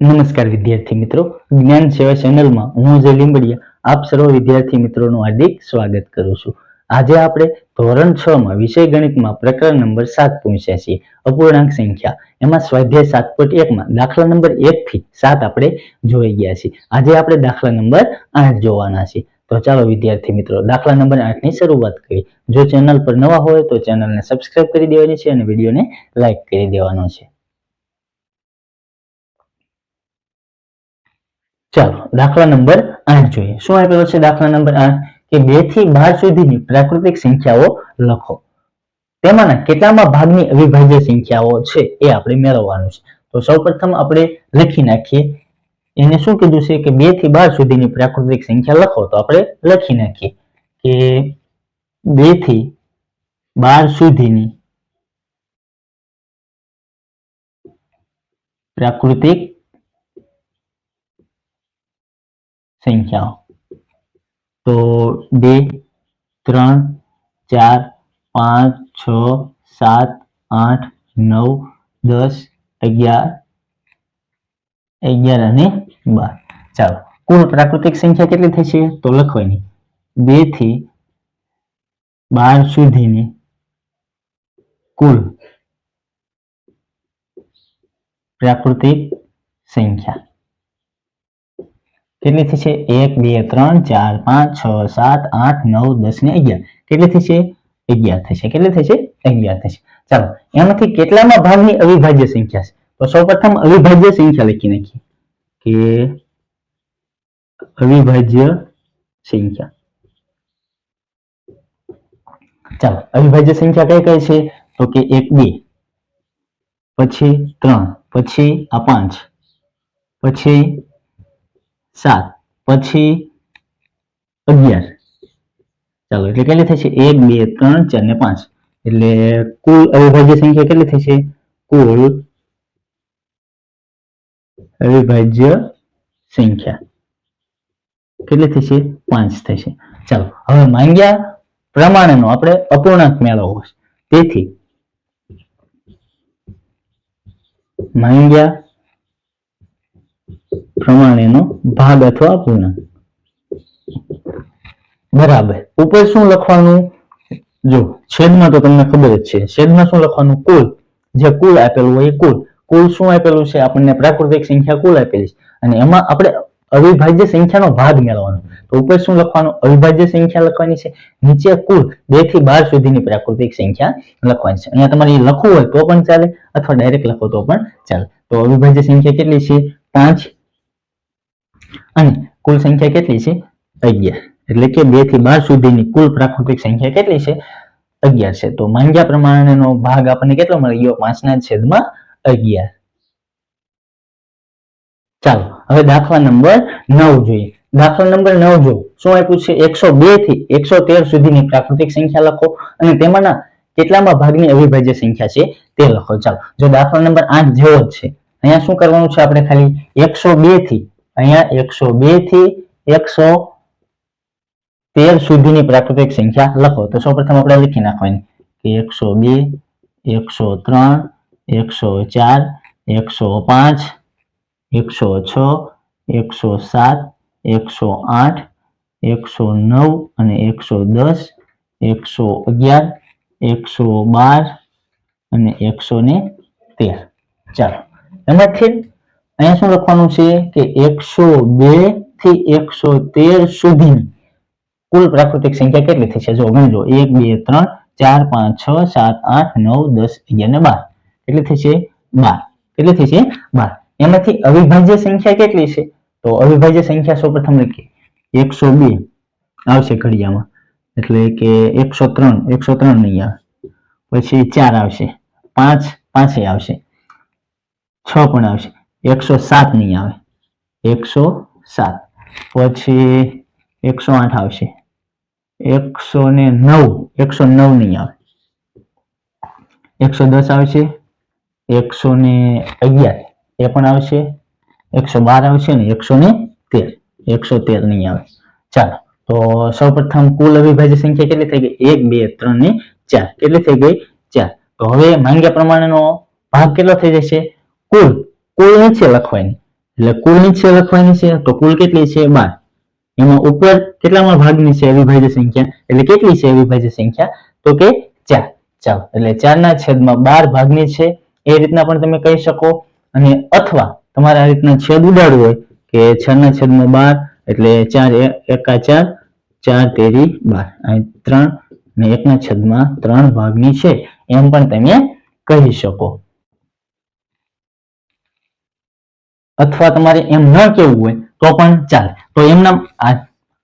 નમસ્કાર વિદ્યાર્થી મિત્રો. જ્ઞાન સેવા ચેનલમાં હું જે લીંબડિયા આપ સર્વ વિદ્યાર્થી મિત્રોનું હાર્દિક સ્વાગત કરું છું. આજે આપણે ધોરણ છ માં વિષય ગણિતમાં પ્રકરણ નંબર સાત પહોંચ્યા છીએ. અપૂર્ણાંક સંખ્યા. એમાં સ્વાધ્યાય સાત પોઈન્ટ એકમાં દાખલા નંબર એક થી સાત આપણે જોઈ ગયા છીએ. આજે આપણે દાખલા નંબર આઠ જોવાના છીએ. તો ચાલો વિદ્યાર્થી મિત્રો, દાખલા નંબર આઠની શરૂઆત કરીએ. જો ચેનલ પર નવા હોય તો ચેનલને સબસ્ક્રાઇબ કરી દેવાની છે અને વિડીયોને લાઇક કરી દેવાનો છે. ચાલો, દાખલા નંબર આઠ જોઈએ. શું આપેલો છે દાખલા નંબર આઠ? કે બેથી બાર સુધીની પ્રાકૃતિક સંખ્યાઓ લખો. તેમાંના કેટલામાં ભાગની અવિભાજ્ય સંખ્યાઓ છે એ આપણે મેળવવાનું છે. તો સૌપ્રથમ આપણે લખી નાખીએ. એને શું કીધું છે કે બેથી બાર સુધીની પ્રાકૃતિક સંખ્યા લખો, તો આપણે લખી નાખીએ કે બેથી બાર સુધીની પ્રાકૃતિક સંખ્યાઓ. તો બે, ત્રણ, ચાર, પાંચ, છ, સાત, આઠ, નવ, દસ, અગિયાર અગિયાર અને બાર. ચાલો, કુલ પ્રાકૃતિક સંખ્યા કેટલી થશે તો લખવાની. બેથી બાર સુધીની કુલ પ્રાકૃતિક સંખ્યા. કેટલી થશે? એક, બે, ત્રણ, ચાર, પાંચ, છ, સાત, આઠ, નવ, દસ ને અગિયાર. કેટલી થશે? અગિયાર થશે. કેટલી થશે? અગિયાર થશે. ચાલો, એમાંથી કેટલામાં ભાગની અવિભાજ્ય સંખ્યા છે? તો સૌપ્રથમ અવિભાજ્ય સંખ્યા લખી નાખીએ. કે અવિભાજ્ય સંખ્યા. ચાલો, અવિભાજ્ય સંખ્યા કઈ કઈ છે? તો કે એક, બે. પછી ત્રણ. પછી આ પાંચ. પછી સાત, પછી અગિયાર. ચાલો, એટલે કેટલી થશે એક, બે, ત્રણ, ચાર ને પાંચ. એટલે કુલ અવિભાજ્ય સંખ્યા કેટલી થશે કુલ અવિભાજ્ય સંખ્યા. કેટલી થશે પાંચ થશે ચાલો, હવે માંગ્યા પ્રમાણેનો આપણે અપૂર્ણાંક મેળવવો છે. તેથી માંગ્યા પ્રમાણેનો ભાગ અથવા પૂર્ણાંક. બરાબર. ઉપર શું લખવાનું? જો, છેદમાં તો તમને ખબર જ છે. છેદમાં શું લખવાનું? કુલ. જે કુલ આપેલું હોય કુલ. કુલ શું આપેલું છે? આપણને પ્રાકૃતિક સંખ્યા કુલ આપેલી છે. અને એમાં આપણે અવિભાજ્ય સંખ્યાનો ભાગ મેળવવાનો. તો ઉપર શું લખવાનું? અવિભાજ્ય સંખ્યા લખવાની છે. નીચે કુલ બેથી બાર સુધીની પ્રાકૃતિક સંખ્યા લખવાની છે. અહીંયા તમારે લખવું હોય તો પણ ચાલે, અથવા ડાયરેક્ટ લખો તો પણ ચાલે. તો અવિભાજ્ય સંખ્યા કેટલી છે? પાંચ અને કુલ સંખ્યા કેટલી છે? અગિયાર. એટલે કે બેથી બાર સુધીની કુલ પ્રાકૃતિક સંખ્યા કેટલી છે? અગિયાર છે. તો માંગ્યા પ્રમાણેનો ભાગ આપણને કેટલો મળી ગયો? પાંચના છેદમાં અગિયાર. ચાલો, હવે દાખલા નંબર નવ જોઈએ. દાખલા નંબર નવ જો શું આપ્યું છે? એકસો બેથી એકસો તેર સુધીની પ્રાકૃતિક સંખ્યા લખો અને તેમાંના કેટલામાં ભાગની અવિભાજ્ય સંખ્યા છે તે લખો. ચાલો, જો દાખલા નંબર આઠ જેવો જ છે, અહીંયા શું કરવાનું છે આપણે ખાલી? એકસો બેથી અહીંયા એકસો બેથી એકસો તેર સુધીની પ્રાકૃતિક સંખ્યા લખો. તો સૌપ્રથમ આપણે લખી નાખવાની કે એકસો બે, એકસો ત્રણ, એકસો ચાર, એકસો પાંચ, એકસો છ, એકસો સાત, એકસો આઠ, એકસો નવ અને એકસો દસ, એકસો અગિયાર, એકસો બાર અને એકસો ને તેર. ચાલો. એમાંથી અહીંયા શું લખવાનું છે કે એકસો બેથી એકસો તેર સુધીની કુલ પ્રાકૃતિક સંખ્યા કેટલી થઈ છે? જો ગણજો એક, બે, ત્રણ, ચાર, પાંચ, છ, સાત, આઠ, નવ, દસ, અગિયાર ને બાર. કેટલી છે? બાર. કેટલી છે? બાર. એમાંથી અવિભાજ્ય સંખ્યા કેટલી છે? તો અવિભાજ્ય સંખ્યા સૌપ્રથમ લખીએ. એકસો બે. આવશે ઘડિયામાં. એટલે કે એકસો ત્રણ. એકસો ત્રણ નહીં આવે. પછી ચાર આવશે. પાંચ, પાંચે આવશે. છ પણ આવશે. એકસો સાત નહીં આવે. એકસો સાત. પછી એકસો આઠ આવશે. એકસો ને નવ. એકસો નવ નહીં આવે. એકસો દસ આવશે. એકસો ને અગિયાર. એ પણ આવશે. એકસો બાર આવશે ને એકસો ને તેર. એકસો તેર નહીં આવે. ચાલો. તો સૌપ્રથમ કુલ અવિભાજ્ય સંખ્યા કેટલી થઈ ગઈ? એક, બે, ત્રણ ને ચાર. કેટલી થઈ ગઈ? ચાર. તો હવે માંગ્યા પ્રમાણેનો ભાગ કેટલો થઈ જશે? કુલ કુલ નીચે લખવાની એટલે કુલ નીચે લખવાની છે, તો કુલ કેટલી છે? બાર. એમાં ઉપર કેટલામાં ભાગની છે? અવિભાજ્ય સંખ્યા. એટલે કેટલી છે અવિભાજ્ય સંખ્યા? તો કે ચાર. ચાલો, એટલે ચાર ના છેદમાં બાર ભાગની છે, એ રીતના પણ તમે કહી શકો. અને અથવા તમારે આ રીતના છેદ ઉડાડવું હોય, કે છ ના છેદમાં બાર, એટલે ચાર એકા ચાર ચાર તેરી બાર. અહીં ત્રણ ને એકના છેદમાં ત્રણ ભાગની છે. એમ પણ તમે કહી શકો. અથવા તમારે એમ ન કેવું હોય તો પણ ચાલે. તો એમના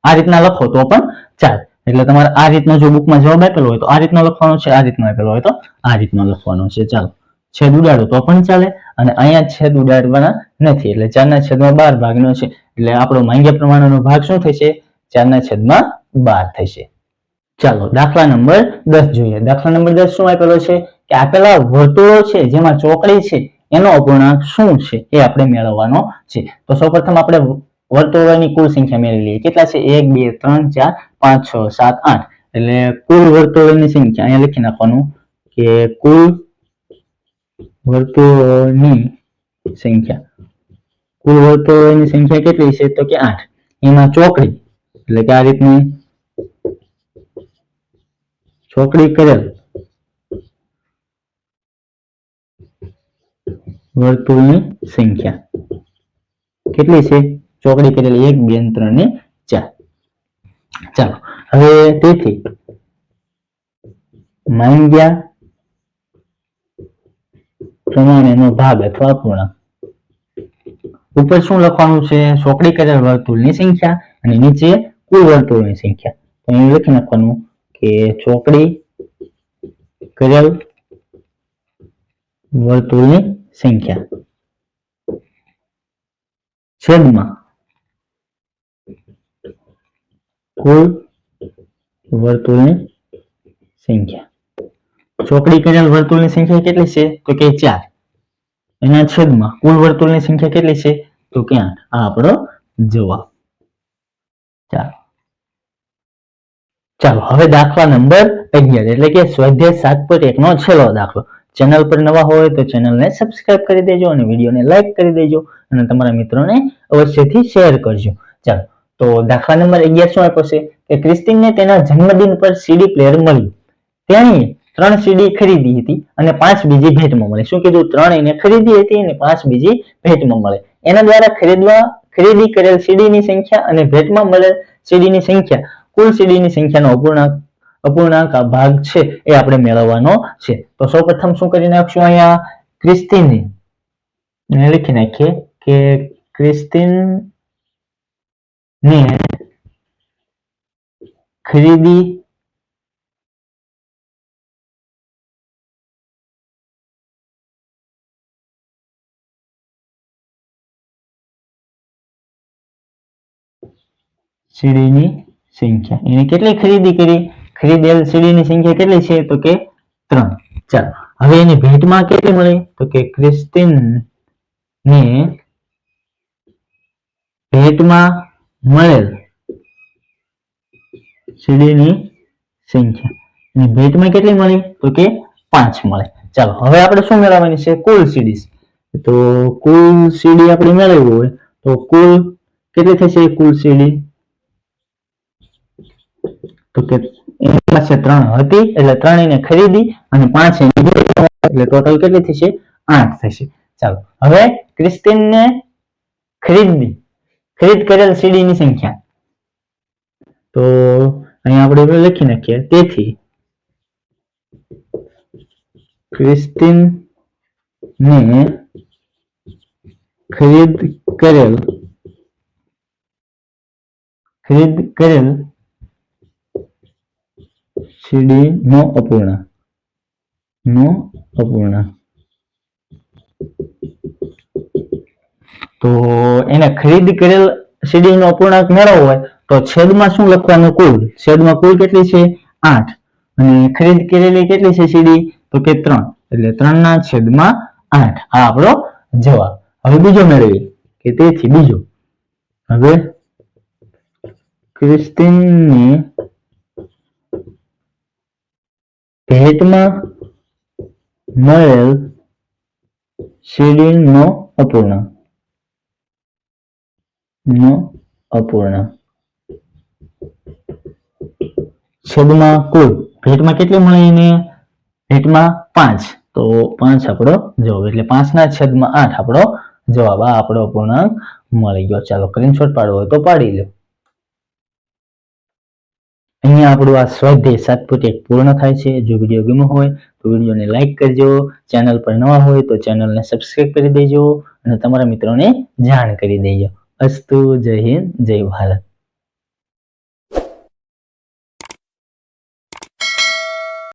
આ રીતના લખો તો પણ ચાલે. એટલે તમારે આ રીતનો જો બુકમાં જવાબ આપેલો હોય તો આ રીતનો લખવાનો છે, આ રીતનો આપેલો હોય તો આ રીતનો લખવાનો છે. ચાલો. છેદ ઉડાડો તો પણ ચાલે અને અહીંયા છેદ ઉડાડવાના નથી. એટલે ચારના છેદમાં બાર ભાગનો છે. એટલે આપણો માંગ્યા પ્રમાણેનો ભાગ શું થશે? ચારના છેદમાં બાર થશે. ચાલો, દાખલા નંબર દસ જોઈએ. દાખલા નંબર દસ શું આપેલો છે? કે આપેલા વર્તુળો છે જેમાં ચોકડી છે. એનો અપૂર્ણાંક શું છે એ આપણે મેળવવાનો છે. તો સૌપ્રથમ આપણે વર્તુળોની કુલ સંખ્યા મેળવી લઈએ. કેટલા છે? એક, બે, ત્રણ, ચાર, પાંચ, છ, સાત, આઠ. એટલે કુલ વર્તુળોની સંખ્યા અહીંયા લખી નાખવાનું કે કુલ વર્તુળોની સંખ્યા. કુલ વર્તુળોની સંખ્યા કેટલી છે? તો કે આઠ. એમાં ચોકડી, એટલે કે આ રીતની ચોકડી કરેલ વર્તુળની સંખ્યા. કેટલી છે? ચોકડી કરેલી એક, બે ત્રણ ચાર. ચાલો, હવે તેથી માંગ્યા પ્રમાણેનો ભાગ અથવા અપૂર્ણાંક. ઉપર શું લખવાનું છે? ચોકડી કરેલ વર્તુળની સંખ્યા અને નીચે કુલ વર્તુળની સંખ્યા. તો અહીં લખી નાખવાનું કે ચોકડી કરેલ વર્તુળની સંખ્યા. છેદમાં કુલ વર્તુળની સંખ્યા. ચોકડી કરેલ વર્તુળની સંખ્યા કેટલી છે? તો કે ચાર. એના છેદમાં કુલ વર્તુળની સંખ્યા કેટલી છે? તો કે આઠ. આ આપણો જવાબ. ચાલો. ચાલો, હવે દાખલા નંબર અગિયાર. એટલે કે સ્વાધ્યાય સાત પોઈન્ટ એક નો છેલ્લો દાખલો. ચેનલ પર નવા હોય તો ચેનલને સબસ્ક્રાઇબ કરી દેજો અને વિડીયોને લાઈક કરી દેજો અને તમારા મિત્રોને અવશ્યથી શેર કરજો. ચાલો, તો દાખલા નંબર અગિયાર શું કે ક્રિસ્ટીનને તેના જન્મદિન પર સીડી પ્લેયર મળ્યું. તેણીએ ત્રણ સીડી ખરીદી હતી અને પાંચ બીજી ભેટમાં મળે. શું કીધું? ત્રણ એને ખરીદી હતી અને પાંચ બીજી ભેટમાં મળે. એના દ્વારા ખરીદવા, ખરીદી કરેલ સીડીની સંખ્યા અને ભેટમાં મળેલ સીડીની સંખ્યા. કુલ સીડીની સંખ્યાનો અપૂર્ણાંક અપૂર્ણાંક ભાગ છે એ આપણે મેળવવાનો છે. તો સૌપ્રથમ શું કરી નાખશું અહીંયા? ક્રિસ્તીની લખી નાખીએ કે ક્રિસ્તીન ખરીદી સીડીની સંખ્યા. એને કેટલી ખરીદી કરી? ખરીદેલ સીડીની સંખ્યા કેટલી છે? તો કે ત્રણ. ચાલો. હવે એની ભેટમાં કેટલી મળી? તો કે ક્રિસ્ટીન ને ભેટમાં મળેલ સીડીની સંખ્યા. એની ભેટમાં કેટલી મળી? તો કે પાંચ મળે. ચાલો, હવે આપણે શું મેળવવાની છે? કુલ સીડી તો કુલ સીડી આપણે મેળવવું હોય તો કુલ કેટલી થશે? કુલ સીડી. તો કે પાસે ત્રણ હતી, એટલે ત્રણ એને ખરીદી અને પાંચ એટલે ટોટલ કેટલી થશે? આઠ થશે. ચાલો, હવે ક્રિસ્ટીનને ખરીદી. ખરીદ કરેલ સીડીની સંખ્યા. તો અહીંયા આપણે લખી નાખીએ. તેથી ક્રિસ્ટીન ને ખરીદ કરેલ ખરીદ કરેલ સીડી નો અપૂર્ણાંક નો અપૂર્ણાંક તો એને ખરીદ કરેલ સીડી નો અપૂર્ણાંક મેળવવો હોય, તો છેદમાં શું લખવાનું કુલ? છેદમાં કુલ કેટલી છે? આઠ. અને ખરીદ કરેલી કેટલી છે સીડી તો કે ત્રણ. એટલે ત્રણ ના છેદમાં આઠ. આ આપણો જવાબ. હવે બીજો મેળવીએ. કે તેથી બીજો. હવે ક્રિસ્ટીનની ભેટમાં મળેલ સીડીનો અપૂર્ણાંક નો અપૂર્ણાંક છેદમાં કુલ. ભેટમાં કેટલી મળી ને ભેટમાં પાંચ. તો પાંચ આપણો જવાબ. એટલે પાંચના છેદમાં આઠ આપણો જવાબ. આ આપણો અપૂર્ણાંક મળી ગયો. ચાલો સ્ક્રીનશોટ પાડવો હોય તો પાડી લો. અહીંયા આપણું આ સ્વાધ્યાય સાત પોઈન્ટ એક પૂર્ણ થાય છે. જો વીડિયો ગમ્યો હોય તો વિડીયોને લાઈક કરજો. ચેનલ પર નવા હોય તો ચેનલને સબસ્ક્રાઇબ કરી દેજો અને તમારા મિત્રોને જાણ કરી દેજો. અસ્તુ, જય હિન્દ, જય ભારત.